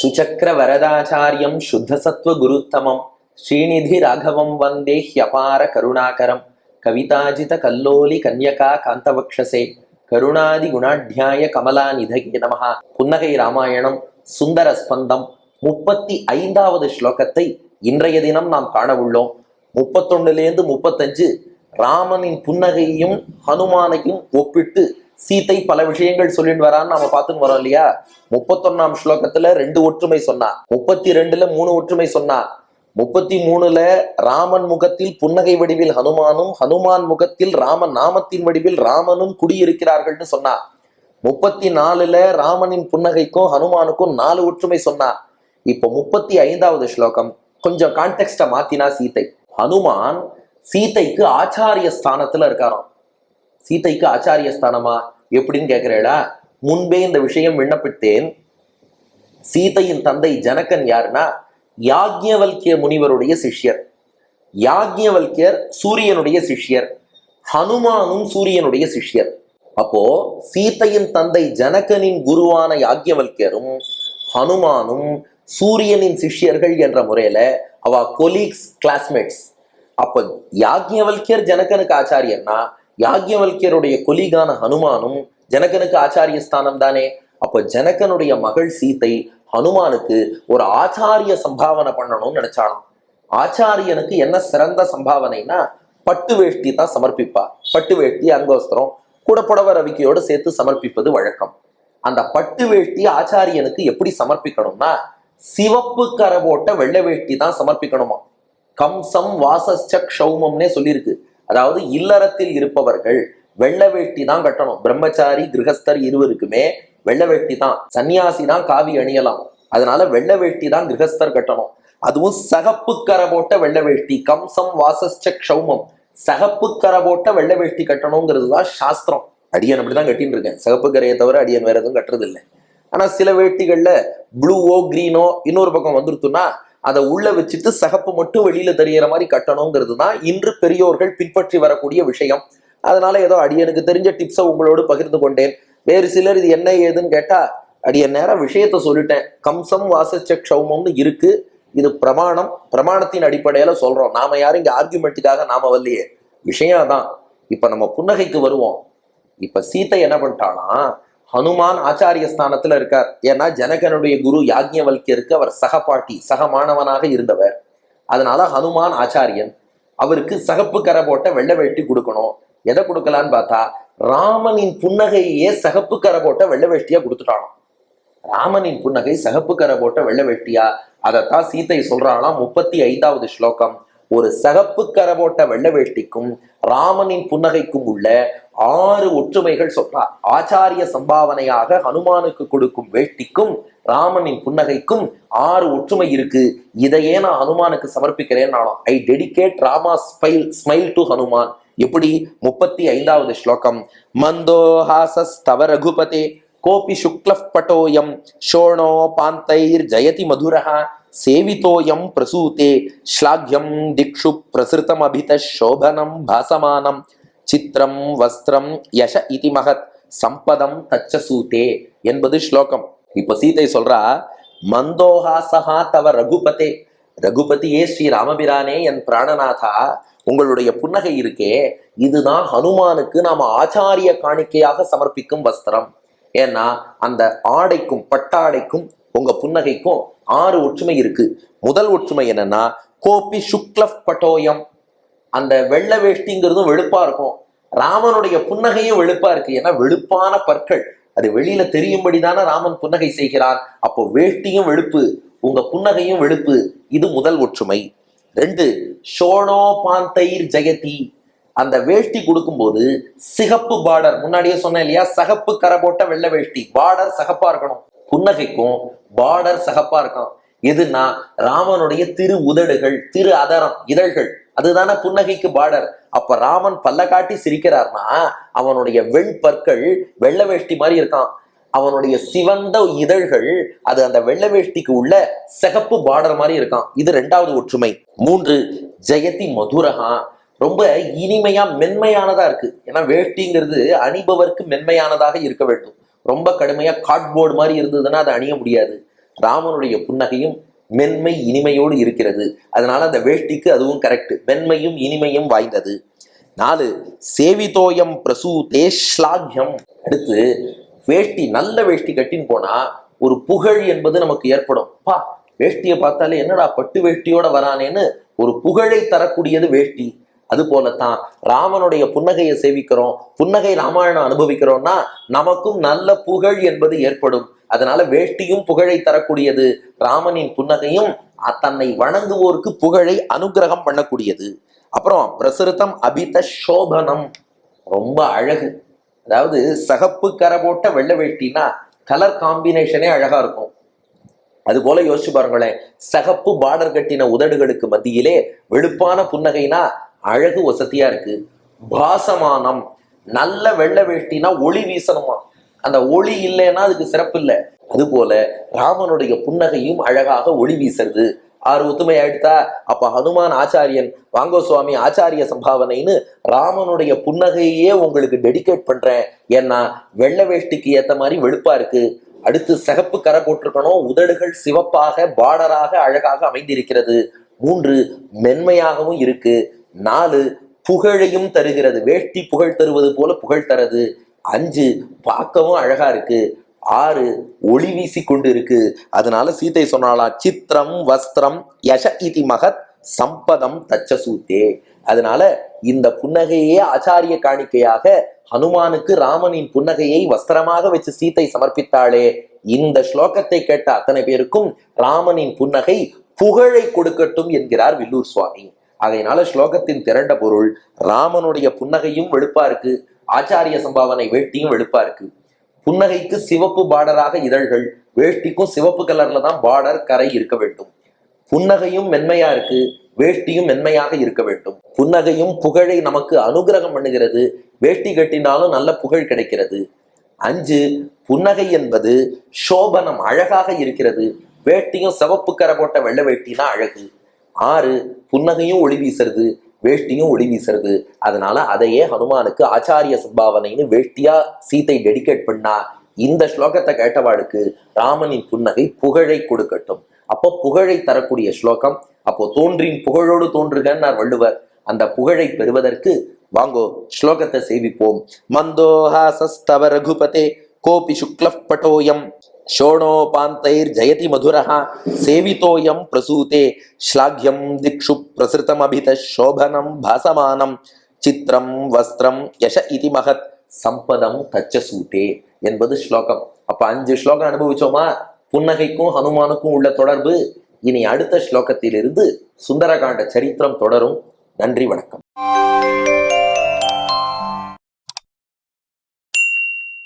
சுச்சக்கர வரதாச்சாரியம் சுத்தசத்வ குருத்தமம் ஸ்ரீநிதி ராகவம் வந்தே ஹியபார கருணாகரம் கவிதாஜித கல்லோலி கன்யகா காந்தவக்ஷசே கருணாதி குணாட்யாய கமலாநிதகே நமஹா புன்னகை ராமாயணம் சுந்தர ஸ்பந்தம் முப்பத்தி ஐந்தாவது ஸ்லோகத்தை இன்றைய தினம் நாம் காண உள்ளோம் முப்பத்தொன்னுலேருந்து முப்பத்தஞ்சு ராமனின் புன்னகையையும் ஹனுமானையும் ஒப்பிட்டு சீத்தை பல விஷயங்கள் சொல்லிட்டு வரான்னு நாம பார்த்துன்னு வரோம் இல்லையா? முப்பத்தொன்னாம் ஸ்லோகத்துல ரெண்டு ஒற்றுமை சொன்னா முப்பத்தி ரெண்டுல மூணு ஒற்றுமை சொன்னா முப்பத்தி மூணுல ராமன் முகத்தில் புன்னகை வடிவில் ஹனுமானும் ஹனுமான் முகத்தில் ராமன் நாமத்தின் வடிவில் ராமனும் குடியிருக்கிறார்கள்னு சொன்னா முப்பத்தி நாலுல ராமனின் புன்னகைக்கும் ஹனுமானுக்கும் நாலு ஒற்றுமை சொன்னா இப்போ முப்பத்தி ஐந்தாவது ஸ்லோகம் கொஞ்சம் கான்டெக்ட மாத்தினா சீத்தை. ஹனுமான் சீதைக்கு ஆச்சாரிய ஸ்தானத்துல இருக்காராம். சீதைக்கு ஆச்சாரிய ஸ்தானமா? எப்படின்னு கேட்கிறேடா முன்பே இந்த விஷயம் விண்ணப்பித்தேன். சீதையின் தந்தை ஜனகன் யாருன்னா? யாக்ஞவல்கிய முனிவருடைய சிஷ்யர். யாக்ஞவல்கியர் சூரியனுடைய சிஷ்யர். ஹனுமானும் சூரியனுடைய சிஷ்யர். அப்போ சீதையின் தந்தை ஜனகனின் குருவான யாக்ஞவல்கியரும் ஹனுமானும் சூரியனின் சிஷ்யர்கள் என்ற முறையில அவ கொலீக்ஸ் கிளாஸ்மேட்ஸ் அப்ப யாக்ஞவல்கியர் ஜனகனுக்கு ஆச்சாரியன்னா யாக்ஞவல்கியருடைய கொலிகான ஹனுமானும் ஜனகனுக்கு ஆச்சாரிய ஸ்தானம் தானே? அப்போ ஜனகனுடைய மகள் சீதை ஹனுமானுக்கு ஒரு ஆச்சாரிய சம்பாவனை பண்ணணும்னு நினைச்சாலும் ஆச்சாரியனுக்கு என்ன சிறந்த சம்பாவனைனா பட்டு வேஷ்டி தான் சமர்ப்பிப்பா. பட்டு வேஷ்டி அங்கோஸ்திரம் கூட புடவ ரவிக்கையோடு சேர்த்து சமர்ப்பிப்பது வழக்கம். அந்த பட்டு வேஷ்டி ஆச்சாரியனுக்கு எப்படி சமர்ப்பிக்கணும்னா சிவப்பு கரை போட்ட வெள்ளை வேஷ்டி தான் சமர்ப்பிக்கணுமா? கம்சம் வாசஸ்ச க்ஷௌமம்னே சொல்லியிருக்கு. அதாவது இல்லறத்தில் இருப்பவர்கள் வெள்ளை வேட்டி தான் கட்டணும். பிரம்மச்சாரி கிரகஸ்தர் இருவருக்குமே வெள்ளை வேட்டி தான். சன்னியாசி தான் காவி அணியலாம். அதனால வெள்ளை வேட்டி தான் கிரகஸ்தர் கட்டணும். அதுவும் சகப்பு கரை போட்ட வெள்ளை வேட்டி கம்சம் வாசஸ்ச க்ஷௌமம். சகப்பு கரை போட்ட வெள்ளை வேட்டி கட்டணுங்கிறது தான் சாஸ்திரம். அடியன் அப்படிதான் கட்டின்னு இருக்கேன். சகப்பு கரையை தவிர அடியன் வேற எதுவும் கட்டுறது இல்லை ஆனா சில வேட்டிகள்ல ப்ளூவோ கிரீனோ இன்னொரு பக்கம் வந்துருத்துன்னா அதை உள்ள வச்சுட்டு சகப்பு மட்டும் வெளியில தெரியற மாதிரி கட்டணுங்கிறது தான் இன்று பெரியோர்கள் பின்பற்றி வரக்கூடிய விஷயம். அதனால ஏதோ அடியனுக்கு தெரிஞ்ச டிப்ஸை உங்களோடு பகிர்ந்து கொண்டேன். வேறு சிலர் இது என்ன ஏதுன்னு கேட்டா அடியன் நேரம் விஷயத்த சொல்லிட்டேன். கம்சம் வாசச்ச க்ஷௌமம்னு இருக்கு. இது பிரமாணம் பிரமாணத்தின் அடிப்படையில சொல்றோம். நாம யாரும் இங்க ஆர்குமெண்ட்டுக்காக நாம வரலையே. விஷயம் தான் இப்ப நம்ம புன்னகைக்கு வருவோம். இப்ப சீத்தை என்ன பண்ணிட்டானா ஹனுமான் ஆச்சாரிய ஸ்தானத்துல இருக்கார். ஏன்னா ஜனகனுடைய குரு யாக்ஞவல்யருக்கு அவர் சகபாட்டி சக மாணவனாக இருந்தவர். அதனால ஹனுமான் ஆச்சாரியன் அவருக்கு சகப்பு கரை போட்ட வெள்ளை வேட்டி கொடுக்கணும். எதை கொடுக்கலான்னு பார்த்தா ராமனின் புன்னகையே சகப்பு கரை போட்ட வெள்ளை வேட்டியா கொடுத்துட்டானோ ராமனின் புன்னகை சகப்பு கரை போட்ட வெள்ளை வேஷ்டியா அதைத்தான் சீத்தை சொல்றானா முப்பத்தி ஐந்தாவது ஸ்லோகம். ஒரு சகப்பு கரபோட்ட வெள்ள வேட்டிக்கும் ராமனின் புன்னகைக்கும் உள்ள ஆறு ஒற்றுமைகள் சொல்றார் ஆச்சாரிய சம்பாவனையாக ஹனுமானுக்கு கொடுக்கும் வேட்டிக்கும் ராமனின் புன்னகைக்கும் ஆறு ஒற்றுமை இருக்கு. இதையே நான் ஹனுமானுக்கு சமர்ப்பிக்கிறேன் I dedicate Rama smile smile to Hanuman எப்படி? முப்பத்தி ஐந்தாவது ஸ்லோகம் மந்தோஹாசஸ்தவ ரகுபதே கோபி சுக்ல பட்டோயம் ஷோணோ பாந்தைர் ஜெயதி மதுரஹா. சேவிதோயம் பிரசூதே ஸ்லாக்யம் திக்ஷு பிரசிருதம் அபித சோபனம் பாசமானம் சித்திரம் வஸ்திரம் யஷ இதி மகத் சம்பதம் தச்சசூதே என்பது ஸ்லோகம். இப்ப சீதை சொல்றா மந்தோஹாசகா தவ ரகுபதே ரகுபதியே ஸ்ரீ ராமபிரானே என் பிராணநாதா உங்களுடைய புன்னகை இருக்கே இதுதான் ஹனுமானுக்கு நாம் ஆச்சாரிய காணிக்கையாக சமர்ப்பிக்கும் வஸ்திரம். ஏன்னா அந்த ஆடைக்கும் பட்டாடைக்கும் உங்க புன்னகைக்கும் ஆறு ஒற்றுமை இருக்கு. முதல் ஒற்றுமை என்னன்னா கோபி சுக்லப் பட்டோயம். அந்த வெள்ளை வேஷ்டிங்கிறதும் வெளுப்பா இருக்கும். ராமனுடைய புன்னகையும் வெளுப்பா இருக்கு. ஏன்னா வெளுப்பான பற்கள். அது வெளியில தெரியும்படி தானே ராமன் புன்னகை செய்கிறான் அப்போ வேஷ்டியும் வெளுப்பு உங்க புன்னகையும் வெளுப்பு. இது முதல் ஒற்றுமை. ரெண்டு ஷோனோ பாந்தைர் ஜெயதி. அந்த வேஷ்டி கொடுக்கும்போது சிகப்பு பார்டர். முன்னாடியே சொன்னேன் இல்லையா? சகப்பு கரை போட்ட வெள்ளை வேஷ்டி. பார்டர் சகப்பா இருக்கணும். புன்னகைக்கும் பார்டர் சகப்பா இருக்கும் எதுனா ராமனுடைய திரு உதடுகள் திரு அதரம் இதழ்கள். அதுதானே புன்னகைக்கு பார்டர் அப்ப ராமன் பல்ல காட்டி சிரிக்கிறார்னா அவனுடைய வெண்பற்கள் வெள்ளை வேஷ்டி மாதிரி இருக்கான். அவனுடைய சிவந்த இதழ்கள் அது அந்த வெள்ள வேஷ்டிக்கு உள்ள சிகப்பு பார்டர் மாதிரி இருக்கான். இது ரெண்டாவது ஒற்றுமை. மூன்று ஜெயதி மதுரகா ரொம்ப இனிமையா மென்மையானதா இருக்கு. ஏன்னா வேஷ்டிங்கிறது அணிபவருக்கு மென்மையானதாக இருக்க வேண்டும். ரொம்ப கடுமையாக கார்ட்போர்டு மாதிரி இருந்ததுன்னா அதை அணிய முடியாது. ராமனுடைய புன்னகையும் மென்மை இனிமையோடு இருக்கிறது. அதனால அந்த வேஷ்டிக்கு அதுவும் கரெக்ட் மென்மையும் இனிமையும் வாய்ந்தது. நாலு சேவிதோயம் பிரசூதே ஸ்லாக்யம் அடுத்து வேஷ்டி நல்ல வேஷ்டி கட்டின்னு போனா ஒரு புகழ் என்பது நமக்கு ஏற்படும். பா வேஷ்டியை பார்த்தாலே என்னடா பட்டு வேஷ்டியோட வரானேன்னு ஒரு புகழை தரக்கூடியது வேஷ்டி. அது போலத்தான் ராமனுடைய புன்னகையை சேவிக்கிறோம் புன்னகை ராமாயணம் அனுபவிக்கிறோம்னா நமக்கும் நல்ல புகழ் என்பது ஏற்படும். அதனால வேஷ்டியும் புகழை தரக்கூடியது. ராமனின் புன்னகையும் தன்னை வணங்குவோருக்கு புகழை அனுக்கிரகம் பண்ணக்கூடியது. அப்புறம் பிரசுரித்தம் அபித சோபனம். ரொம்ப அழகு. அதாவது சகப்பு கரை போட்ட வெள்ளை வேட்டினா கலர் காம்பினேஷனே அழகா இருக்கும். அது போல யோசிச்சு பாருங்களேன். சகப்பு பார்டர் கட்டின உதடுகளுக்கு மத்தியிலே வெளுப்பான புன்னகைனா அழகு வசதியா இருக்கு. பாசமானம். நல்ல வெள்ளை வேஷ்டினா ஒளி வீசணுமா? அந்த ஒளி இல்லைன்னா அதுக்கு சிறப்பு இல்லை. அதுபோல ராமனுடைய புன்னகையும் அழகாக ஒளி வீசுறது. ஆறு ஒத்துமை ஆயிடுத்தா அப்ப ஹனுமான் ஆச்சாரியன் வாங்கோ சுவாமி ஆச்சாரிய சம்பாவனைன்னு ராமனுடைய புன்னகையே உங்களுக்கு டெடிகேட் பண்றேன். ஏன்னா வெள்ளை வேஷ்டிக்கு ஏத்த மாதிரி வெளுப்பா இருக்கு. அடுத்து சிகப்பு கரை போட்டிருக்கணும். உதடுகள் சிவப்பாக பார்டராக அழகாக அமைந்திருக்கிறது. மூன்று மென்மையாகவும் இருக்கு. நாலு புகழையும் தருகிறது. வேட்டி புகழ் தருவது போல புகழ் தருது. அஞ்சு பார்க்கவும் அழகா இருக்கு. ஆறு ஒளி வீசி கொண்டு இருக்கு அதனால சீதை சொன்னாலா சித்திரம் வஸ்திரம் யச இதி மகத் சம்பதம் தச்சசூத்தே. அதனால இந்த புன்னகையே ஆச்சாரிய காணிக்கையாக ஹனுமானுக்கு ராமனின் புன்னகையை வஸ்திரமாக வச்சு சீத்தை சமர்ப்பித்தாளே. இந்த ஸ்லோகத்தை கேட்ட அத்தனை பேருக்கும் ராமனின் புன்னகை புகழை கொடுக்கட்டும் என்கிறார் வில்லூர் சுவாமி. ஆகையினால ஸ்லோகத்தின் திரண்ட பொருள் ராமனுடைய புன்னகையும் வெளுப்பா இருக்கு ஆச்சாரிய சம்பாவனை வேட்டியும் வெளுப்பா இருக்கு. புன்னகைக்கு சிவப்பு பார்டராக இதழ்கள் வேஷ்டிக்கும் சிவப்பு கலர்ல தான் பார்டர் கரை இருக்க வேண்டும். புன்னகையும் மென்மையா இருக்கு வேஷ்டியும் மென்மையாக இருக்க வேண்டும். புன்னகையும் புகழை நமக்கு அனுகிரகம் பண்ணுகிறது வேஷ்டி கட்டினாலும் நல்ல புகழ் கிடைக்கிறது. அஞ்சு புன்னகை என்பது சோபனம் அழகாக இருக்கிறது வேட்டியும் சிவப்பு கரை போட்ட வெள்ளை வேட்டினா அழகு. ஆறு புன்னகையும் ஒளி வீசுறது வேஷ்டியும் ஒளி வீசுறது. அதனால அதையே ஹனுமானுக்கு ஆச்சாரிய சம்பாவனைன்னு வேஷ்டியா சீதை டெடிகேட் பண்ணா இந்த ஸ்லோகத்தை கேட்டவாளுக்கு ராமனின் புன்னகை புகழை கொடுக்கட்டும். அப்போ புகழை தரக்கூடிய ஸ்லோகம் அப்போ தோன்றின் புகழோடு தோன்றுகன்னார் வள்ளுவர். அந்த புகழை பெறுவதற்கு வாங்கோ ஸ்லோகத்தை சேவிப்போம். மந்தோஹாசஸ்தவ ரகுபதே கோபி சுக்லப் பட்டோயம். ஷோணோபாந்தைர் ஜெயதி மதுரஹா சேவிதோயம் பிரசூதே ஸ்லாக்யம் திக்ஷு பிரசிருதமபித சோபனம் பாசமானம் சித்திரம் வஸ்திரம் யஷ இதி மகத் சம்பதம் தச்சசூட்டே என்பது ஸ்லோகம். அப்ப அஞ்சு ஸ்லோகம் அனுபவிச்சோமா? புன்னகைக்கும் ஹனுமானுக்கும் உள்ள தொடர்பு. இனி அடுத்த ஸ்லோகத்திலிருந்து சுந்தரகாண்ட சரித்திரம் தொடரும். நன்றி வணக்கம்.